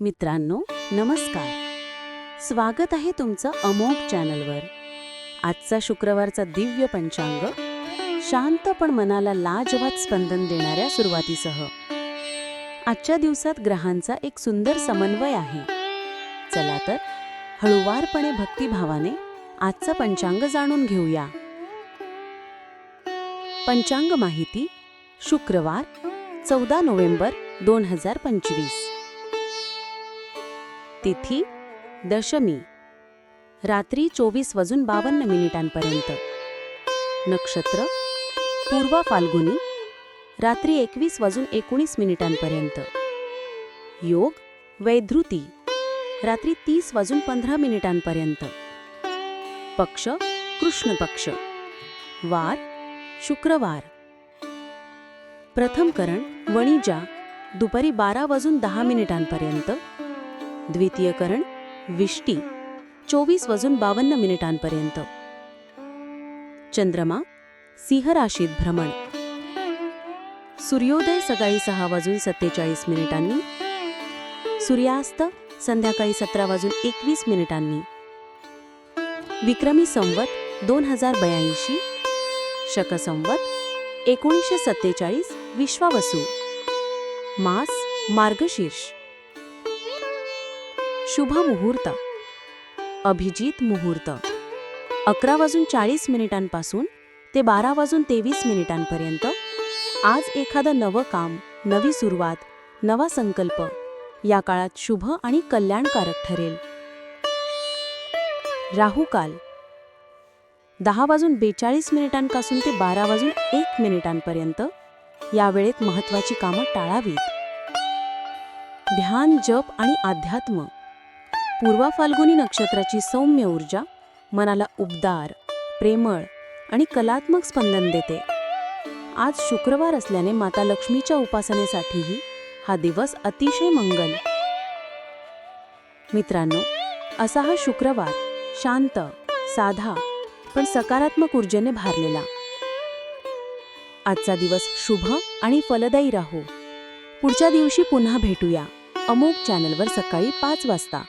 मित्रांनो नमस्कार. स्वागत आहे तुमचं अमोघ चॅनलवर. आजचा शुक्रवारचा दिव्य पंचांग शांत पण मनाला लाजवात स्पंदन देणाऱ्या सुरुवातीसह. आजच्या दिवसात ग्रहांचा एक सुंदर समन्वय आहे. चला तर हळुवारपणे भक्तिभावाने आजचा पंचांग जाणून घेऊया. पंचांग माहिती शुक्रवार चौदा नोव्हेंबर दोन हजार पंचवीस. तिथी दशमी रात्री चोवीस वाजून बावन्न मिनिटांपर्यंत. नक्षत्र पूर्वा फाल्गुनी रात्री एकवीस वाजून एकोणीस मिनिटांपर्यंत. योग वैधृती रात्री तीस वाजून पंधरा मिनिटांपर्यंत. पक्ष कृष्ण पक्ष. वार शुक्रवार. प्रथम करण वणिजा दुपारी बारा वाजून दहा मिनिटांपर्यंत. द्वितीय करण विष्टी चोवीस वाजून बावन्न मिनिटांपर्यंत. चंद्रमा सिंह राशीत भ्रमण. सूर्योदय सकाळी सहा वाजून सत्तेचाळीस मिनिटांनी. सूर्यास्त संध्याकाळी सतरा वाजून एकवीस मिनिटांनी. विक्रमी संवत दोन हजार ब्याऐंशी. शकसंवत एकोणीसशे सत्तेचाळीस विश्वावसू. मास मार्गशीर्ष. शुभ मुहूर्त. अभिजित मुहूर्त. अकरा वाजून चाळीस मिनिटांपासून ते बारा वाजून तेवीस मिनिटांपर्यंत आज एखादं नवं काम नवी सुरुवात नवा संकल्प या काळात शुभ आणि कल्याणकारक ठरेल. राहुकाल दहा वाजून बेचाळीस मिनिटांपासून ते बारा वाजून एक मिनिटांपर्यंत या वेळेत महत्वाची कामं टाळावीत. ध्यान जप आणि अध्यात्म पूर्वा फाल्गुनी नक्षत्राची सौम्य ऊर्जा मनाला उबदार प्रेमळ आणि कलात्मक स्पंदन देते. आज शुक्रवार असल्याने माता लक्ष्मीच्या उपासनेसाठीही हा दिवस अतिशय मंगल. मित्रांनो असा हा शुक्रवार शांत साधा पण सकारात्मक ऊर्जेने भारलेला. आजचा दिवस शुभ आणि फलदायी राहो. पुढच्या दिवशी पुन्हा भेटूया. अमोक चॅनलवर सकाळी पाच वाजता.